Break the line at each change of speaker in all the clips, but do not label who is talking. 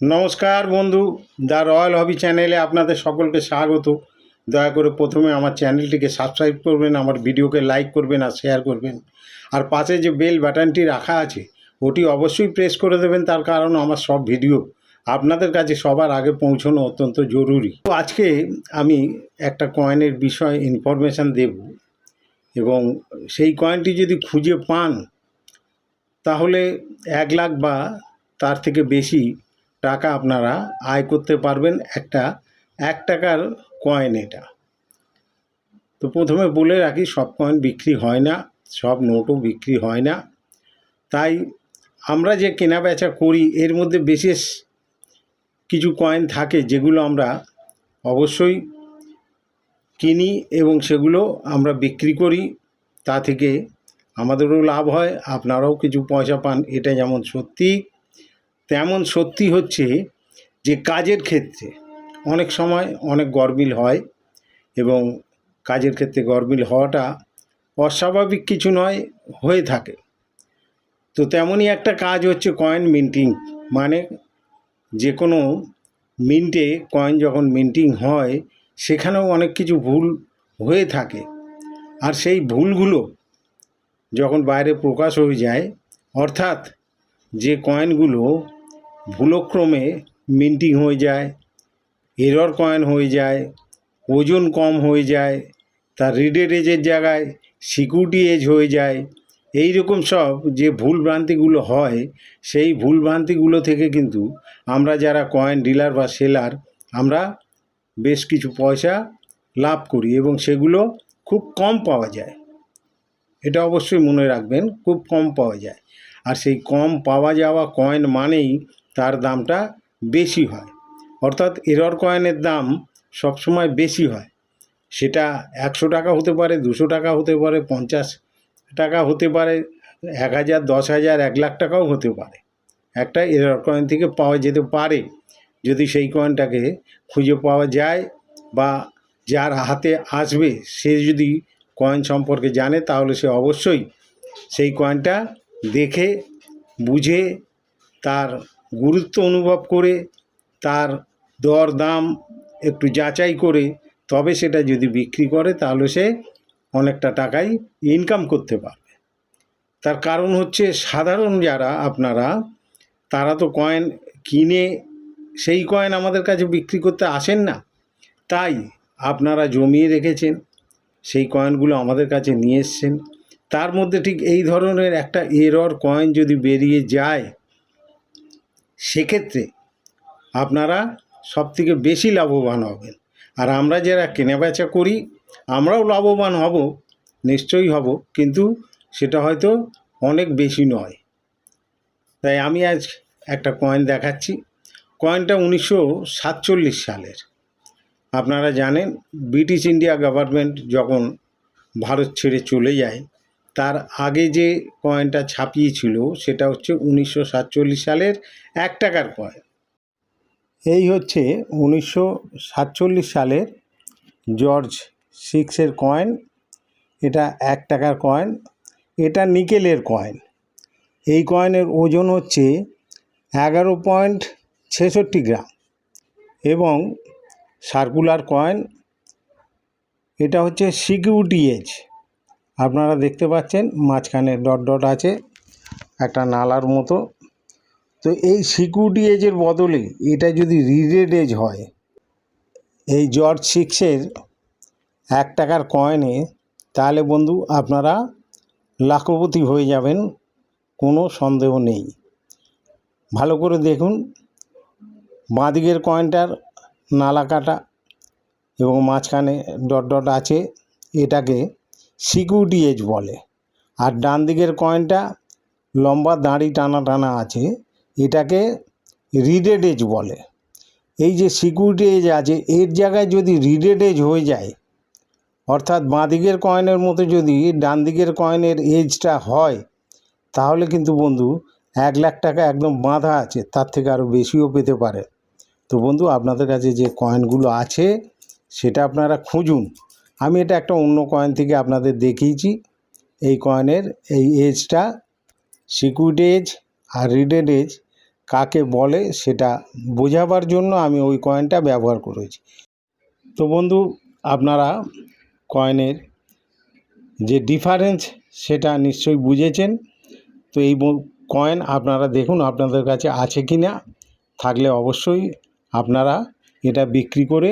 নমস্কার বন্ধু, the royal হবি চ্যানেলে আপনাদের সকলকে স্বাগত। দয়া করে প্রথমে আমার চ্যানেলটিকে সাবস্ক্রাইব করবেন, আমার ভিডিওকে লাইক করবেন আর শেয়ার করবেন। আর পাশে যে বেল বাটনটি রাখা আছে, ওটি অবশ্যই প্রেস করে দেবেন, তার কারণ আমার সব ভিডিও আপনাদের কাছে সবার আগে পৌঁছানো অত্যন্ত জরুরি। তো আজকে আমি একটা কয়েনের বিষয়ে ইনফরমেশান দেব এবং সেই কয়েনটি যদি খুঁজে পান, তাহলে এক লাখ বা তার থেকে বেশি টাকা আপনারা আয় করতে পারবেন একটা এক টাকার কয়েন এটা। তো প্রথমে বলে রাখি, সব কয়েন বিক্রি হয় না, সব নোটও বিক্রি হয় না। তাই আমরা যে কেনা বেচা করি, এর মধ্যে বিশেষ কিছু কয়েন থাকে যেগুলো আমরা অবশ্যই কিনি এবং সেগুলো আমরা বিক্রি করি। তা থেকে আমাদেরও লাভ হয়, আপনারাও কিছু পয়সা পান, এটা যেমন সত্যি। তেমন সত্যি হচ্ছে যে কাজের ক্ষেত্রে অনেক সময় অনেক গরমিল হয় এবং কাজের ক্ষেত্রে গরমিল হওয়াটা অস্বাভাবিক কিছু নয়, হয়ে থাকে। তো তেমনই একটা কাজ হচ্ছে কয়েন মিন্টিং মানে যে কোনো মিন্টে কয়েন যখন মিন্টিং হয়, সেখানেও অনেক কিছু ভুল হয়ে থাকে। আর সেই ভুলগুলো যখন বাইরে প্রকাশ হয়ে যায়, অর্থাৎ যে কয়েনগুলো ভুলক্রমে মিন্টিং হয়ে যায় এরর কয়েন হয়ে যায়, ওজন কম হয়ে যায়, তার রিডেড এজের জায়গায় সিকিউরিটি এজ হয়ে যায়। এই রকম সব যে ভুল ভ্রান্তিগুলো হয়, সেই ভুল ভ্রান্তিগুলো থেকে কিন্তু আমরা যারা কয়েন ডিলার বা সেলার আমরা বেশ কিছু পয়সা লাভ করি এবং সেগুলো খুব কম পাওয়া যায়। এটা অবশ্যই মনে রাখবেন, খুব কম পাওয়া যায়। আর সেই কম পাওয়া যাওয়া কয়েন মানেই তার দামটা বেশি হয়। অর্থাৎ এরর কয়েনের দাম সবসময় বেশি হয়। সেটা একশো টাকা হতে পারে, দুশো টাকা হতে পারে, পঞ্চাশ টাকা হতে পারে, এক হাজার, দশ হাজার, এক লাখ টাকাও হতে পারে। একটা এরর কয়েন থেকে পাওয়া যেতে পারে। যদি সেই কয়েনটাকে খুঁজে পাওয়া যায় বা যার হাতে আসবে, সে যদি কয়েন সম্পর্কে জানে, তাহলে সে অবশ্যই সেই কয়েনটা দেখে, বুঝে তার গুরুত্ব অনুভব করে তার দর দাম একটু যাচাই করে তবে সেটা যদি বিক্রি করে তাহলে সে অনেকটা টাকাই ইনকাম করতে পারবে। তার কারণ হচ্ছে সাধারণ যারা আপনারা, তারা তো কয়েন কিনে সেই কয়েন আমাদের কাছে বিক্রি করতে আসেন না। তাই আপনারা জমিয়ে রেখেছেন, সেই কয়েনগুলো আমাদের কাছে নিয়ে এসছেন। তার মধ্যে ঠিক এই ধরনের একটা এরর কয়েন যদি বেরিয়ে যায় সেক্ষেত্রে আপনারা সবথেকে বেশি লাভবান হবেন। আর আমরা যারা কেনাবেচা করি, আমরাও লাভবান হব, নিশ্চয়ই হব, কিন্তু সেটা হয়তো অনেক বেশি নয়। তাই আমি আজ একটা কয়েন দেখাচ্ছি। কয়েনটা উনিশশো সাতচল্লিশ সালের। আপনারা জানেন, ব্রিটিশ ইন্ডিয়া গভর্নমেন্ট যখন ভারত ছেড়ে চলে যায় তার আগে যে কয়েনটা ছাপিয়েছিল, সেটা হচ্ছে উনিশশো সাতচল্লিশ সালের এক টাকার কয়েন এই হচ্ছে উনিশশো সাতচল্লিশ সালের জর্জ সিক্সের কয়েন এটা এক টাকার কয়েন এটা নিকেলের কয়েন এই কয়েনের ওজন হচ্ছে এগারো পয়েন্ট ছেষট্টি গ্রাম এবং সার্কুলার কয়েন এটা হচ্ছে সিকিউরিটি এজ আপনারা দেখতে পাচ্ছেন মাঝখানে ডট ডট আছে, একটা নালার মতো। তো এই সিকিউরিটি এজের বদলে এটা যদি রিডেড এজ হয়, এই জর্জ সিক্সের এক টাকার কয়েনে তাহলে বন্ধু আপনারা লাখপতি হয়ে যাবেন, কোনো সন্দেহ নেই। ভালো করে দেখুন, বাঁদিকের কয়েনটার নালা কাটা এবং মাঝখানে ডট ডট আছে, এটাকে সিকিউরিটি এজ বলে। আর ডান দিকের কয়েনটা লম্বা দাঁড়ি টানা টানা আছে, এটাকে রিডেড এজ বলে। এই যে সিকিউরিটি এজ আছে, এর জায়গায় যদি রিডেড এজ হয়ে যায়, অর্থাৎ বাঁ দিকের কয়েনের মতো যদি ডান দিকের কয়েনের এজটা হয়, তাহলে কিন্তু বন্ধু এক লাখ টাকা একদম বাঁধা আছে, তার থেকে আরও বেশিও পেতে পারে। তো বন্ধু, আপনাদের কাছে যে কয়েনগুলো আছে, সেটা আপনারা খুঁজুন। আমি এটা একটা অন্য কয়েন থেকে আপনাদের দেখিয়েছি। এই কয়েনের এই এজটা সিকিউরিটি এজ আর রিডেড এজ কাকে বলে সেটা বোঝাবার জন্য আমি ওই কয়েনটা ব্যবহার করেছি। তো বন্ধু, আপনারা কয়েনের যে ডিফারেন্স সেটা নিশ্চয়ই বুঝেছেন। তো এই কয়েন আপনারা দেখুন আপনাদের কাছে আছে কি না থাকলে অবশ্যই আপনারা এটা বিক্রি করে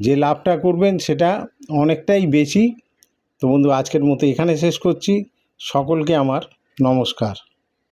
যে লাভটা করবেন সেটা অনেকটাই বেশি। তো বন্ধু, আজকের মতো এখানে শেষ করছি। সকলকে আমার নমস্কার।